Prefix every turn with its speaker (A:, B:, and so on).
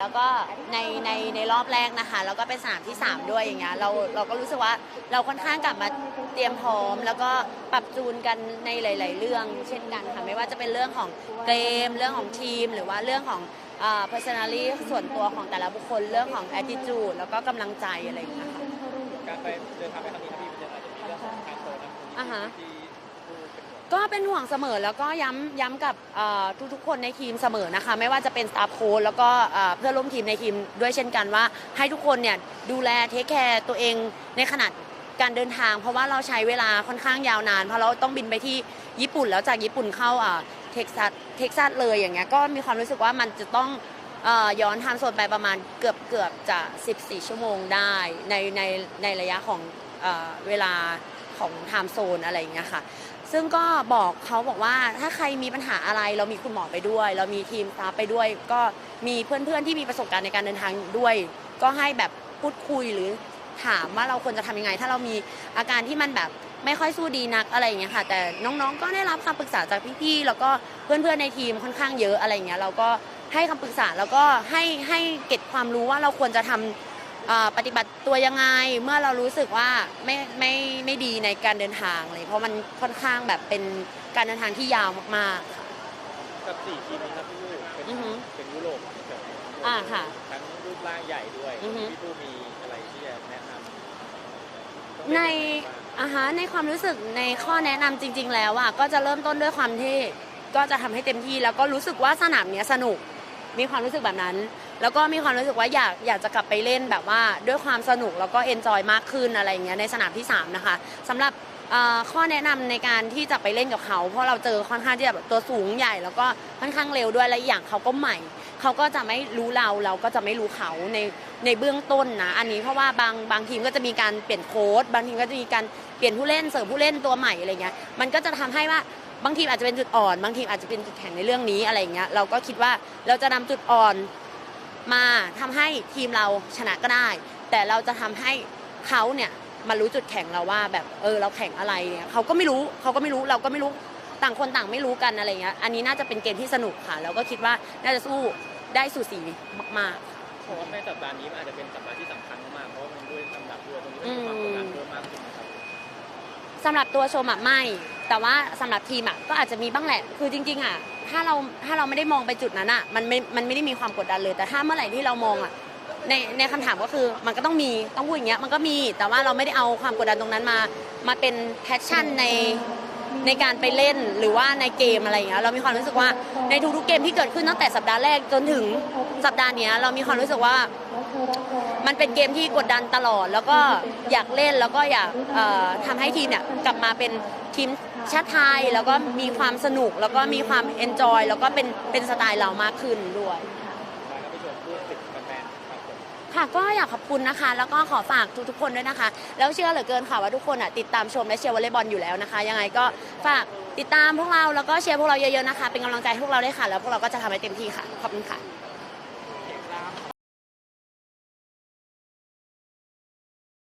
A: แล้วก็ในในในรอบแรกนะคะแล้วก็เป็นสนามที่ 3 ด้วยอย่างเงี้ยเราเราก็รู้สึกว่าเราค่อนข้างกลับมาเตรียมพร้อม แล้วก็ปรับจูนกันในหลาย ๆ เรื่องเช่นกันค่ะไม่ว่าจะเป็นเรื่องของเกม เรื่องของทีม หรือว่าเรื่องของอ่า personality ส่วนตัวของแต่ละบุคคลเรื่องของ attitude แล้วก็กำลังใจอะไรอย่างเงี้ยค่ะ
B: การไปเดินทางไปครั้งนี้ครับพี่มันจะอาจจะมีเรื่องของทางโซนนะ
A: อ่าฮะ
B: ที่ผู้เป็นห่วง
A: ก็เป็นห่วงเสมอแล้วก็ย้ำย้ำกับทุกๆคนในทีมเสมอนะคะ ไม่ว่าจะเป็นสตาฟโค้ชแล้วก็เพื่อนร่วมทีมในทีมด้วยเช่นกันว่า ให้ทุกคนเนี่ยดูแลเทคแคร์ตัวเองในขนาดการเดินทาง เพราะว่าเราใช้เวลาค่อนข้างยาวนาน เพราะเราต้องบินไปที่ญี่ปุ่นแล้วจากญี่ปุ่นเข้าเท็กซัสเท็กซัสเลยอย่างเงี้ยก็มีความรู้สึกว่ามันจะต้องย้อนไทม์โซนไปประมาณเกือบเกือบจะ 14 ชั่วโมงได้ในในในระยะของเวลาของไทม์โซนอะไรอย่างเงี้ยค่ะ ซึ่งก็บอกเขาบอกว่าถ้าใครมีปัญหาอะไรเรามีคุณหมอไปด้วย เรามีทีมสตาฟไปด้วย ก็มีเพื่อนๆที่มีประสบการณ์ในการเดินทางด้วย ก็ให้แบบพูดคุยหรือถามว่าเราควรจะทำยังไง ถ้าเรามีอาการที่มันแบบไม่ค่อยสู้ดีนักอะไรอย่างเงี้ยค่ะ แต่น้องๆก็ได้รับคำปรึกษาจากพี่ๆแล้วก็เพื่อนๆในทีมค่อนข้างเยอะอะไรอย่างเงี้ยเราก็ให้คำปรึกษาแล้วก็ให้ให้เก็บความรู้ว่าเราควรจะทำเอ่อ ปฏิบัติตัวยังไงเมื่อเรารู้สึกว่าไม่ไม่ไม่ดีในการเดินทางเลยเพราะมันค่อนข้างแบบเป็นการเดินทางที่ยาวมากๆค่ะ
B: กับสี่ทีมนี้ครับพี่ผู้เป็น
A: อือฮึ
B: เป็นยุโรปแบบ
A: อ่าค่ะ
B: ทั้งรูปร่างใหญ่ด้วย
A: อือฮึ
B: พี่ผู้มีอะไรที่จะแนะนำ
A: ใน
B: ต้องเล่นยังไงบ้าง
A: อาฮะในความรู้สึกในข้อแนะนำจริง ๆ แล้วอะก็จะเริ่มต้นด้วยความที่ก็จะทำให้เต็มที่แล้วก็รู้สึกว่าสนามเนี้ยสนุก มีความรู้สึกแบบนั้น แล้วก็มีความรู้สึกว่าอยากอยากจะกลับไปเล่นแบบว่าด้วยความสนุกแล้วก็เอนจอยมากขึ้นอะไรอย่างเงี้ยในสนามที่ 3 นะคะสำหรับข้อแนะนำในการที่จะไปเล่นกับเขา เพราะเราเจอค่อนข้างที่จะแบบตัวสูงใหญ่ แล้วก็ค่อนข้างเร็วด้วยและอีกอย่างเขาก็ใหม่ เขาก็จะไม่รู้เราเราก็จะไม่รู้เขาในในเบื้องต้นนะ อันนี้เพราะว่าบางบางทีมก็จะมีการเปลี่ยนโค้ดบางทีมก็จะมีการเปลี่ยนผู้เล่นเสริมผู้เล่นตัวใหม่อะไรเงี้ยมันก็จะทำให้ว่าบางทีอาจจะเป็นจุดอ่อน บางทีอาจจะเป็นจุดแข็งในเรื่องนี้อะไรเงี้ยเราก็คิดว่าเราจะนำจุดอ่อนมาทำให้ทีมเราชนะก็ได้ แต่เราจะทำให้เขาเนี่ยมารู้จุดแข็งเราว่าแบบเออเราแข็งอะไรเนี่ยเขาก็ไม่รู้เขาก็ไม่รู้เราก็ไม่รู้ต่างคนต่างไม่รู้กันอะไรเงี้ยอันนี้น่าจะเป็นเกมที่สนุกค่ะ แล้วก็คิดว่าน่าจะสู้ ได้สูสีมากๆ
B: ผมว่าในสัปดาห์นี้มันอาจจะเป็นสัปดาห์ที่สำคัญมากๆเพราะว่ามันด้วยลำดับด้วยตรงนี้มันมีความกดดันเพิ่มมากขึ้นนะครับ
A: สำหรับตัวชมอะไม่ แต่ว่าสำหรับทีมอะก็อาจจะมีบ้างแหละ คือจริง ๆอะถ้าเราถ้าเราไม่ได้มองไปจุดนั้นอะมันไม่มันไม่ได้มีความกดดันเลย แต่ถ้าเมื่อไหร่ที่เรามองอะในในคำถามก็คือมันก็ต้องมีต้องพูดอย่างเงี้ยมันก็มีแต่ว่าเราไม่ได้เอาความกดดันตรงนั้นมา มาเป็นแพชชั่นใน ในการไปเล่นหรือว่าในเกมอะไรอย่างเงี้ยเรามีความรู้สึกว่าในทุกๆเกมที่เกิดขึ้นตั้งแต่สัปดาห์แรกจนถึงสัปดาห์เนี้ยเรามีความรู้สึกว่ามันเป็นเกมที่กดดันตลอด แล้วก็อยากเล่นแล้วก็อยากเอ่อทำให้ทีมเนี่ยกลับมาเป็นทีมชาติไทยแล้วก็มีความสนุกแล้วก็มีความเอนจอยแล้วก็เป็นเป็นสไตล์เรามากขึ้นด้วย ค่ะก็อยากขอบคุณนะคะ แล้วก็ขอฝากทุกๆคนด้วยนะคะ แล้วเชื่อเหลือเกินค่ะว่าทุกคนอะติดตามชมและเชียร์วอลเลย์บอลอยู่แล้วนะคะ ยังไงก็ฝากติดตามพวกเราแล้วก็เชียร์พวกเราเยอะๆนะคะ เป็นกำลังใจให้พวกเราด้วยค่ะ แล้วพวกเราก็จะทำให้เต็มที่ค่ะ ขอบคุณค่ะ